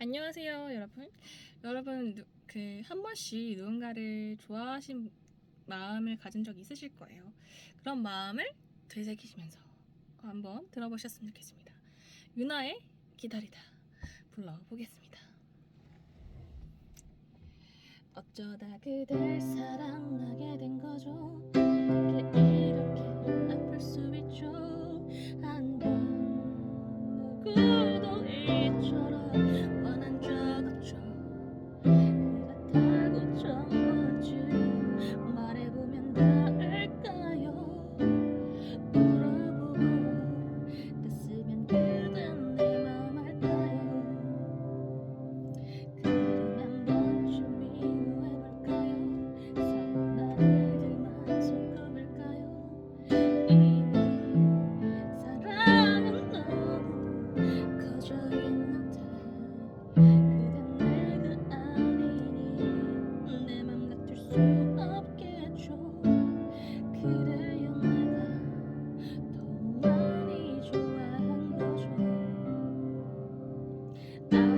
안녕하세요, 여러분. 여러분, 그, 한 번씩 누군가를 좋아하신 마음을 가진 적 있으실 거예요. 그런 마음을 되새기시면서 한번 들어보셨으면 좋겠습니다. 유나의 기다리다 불러보겠습니다. 어쩌다 그댈 사랑하게 된 거죠? thank you